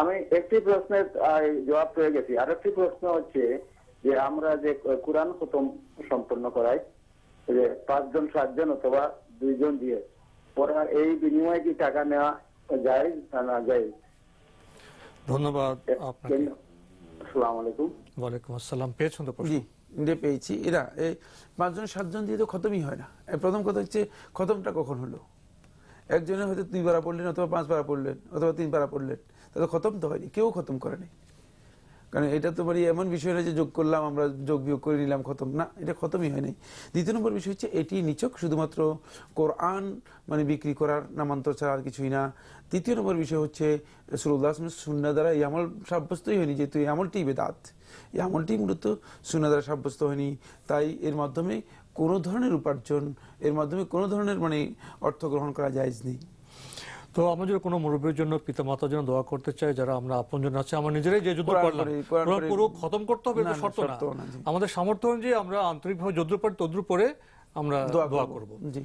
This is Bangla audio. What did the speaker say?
আমি একটি প্রশ্নের জবাব পেয়ে গেছি। আর একটি প্রশ্ন হচ্ছে যে আমরা যে কোরআন খতম সম্পন্ন করাই যে পাঁচজন সাতজন অথবা দুইজন দিয়ে পড়ার এই বিনিময়ে কি টাকা নেওয়া যায় না না যায়? ধন্যবাদ আপনাকে। আসসালামু আলাইকুম। ওয়ালাইকুম আসসালাম। পেয়েছেন তো প্রশ্ন? পেয়েছি। এরা এই পাঁচজন সাতজন দিয়ে তো খতমই হয় না। প্রথম কথা হচ্ছে খতমটা কখন হলো? একজনে হয়তো দুই পারা পড়লেন অথবা পাঁচ পারা পড়লেন অথবা তিন পারা পড়লেন। তাহলে খতম তো হয়নি, কেউ খতম করেনি। কারণ এটা তো মানে এমন বিষয় না যে যোগ করলাম, আমরা যোগ বিয়োগ করে নিলাম, খতম। না, এটা খতমই হয় নাই। দ্বিতীয় নম্বর বিষয় হচ্ছে, এটি নিচক, শুধুমাত্র কোরআন মানে বিক্রি করার নামান্তর ছাড়া আর কিছুই না। তৃতীয় নম্বর বিষয় হচ্ছে রসুল্লাহ সুন্না দ্বারা এই আমল সাব্যস্তই হয়নি, যেহেতু এই আমলটি বেদাত এই আমলটি মূলত সুন্না দ্বারা সাব্যস্ত হয়নি। তাই এর মাধ্যমে কোনো ধরনের উপার্জন, এর মাধ্যমে কোনো ধরনের মানে অর্থ গ্রহণ করা যায় নেই। তো আমরা যদি কোনো মুরব্বীর জন্য পিতা মাতার জন্য দোয়া করতে চাই যারা আমরা আপনজন আছে আমরা নিজেরাই যে যুদ্ধ করলাম। পুরো খতম করতে হবে শর্ত না। আমাদের সামর্থ্য অনুযায়ী আমরা আন্তরিকভাবে যদ্রুপ পারি তদ্রুপ করে আমরা দোয়া করব। জি।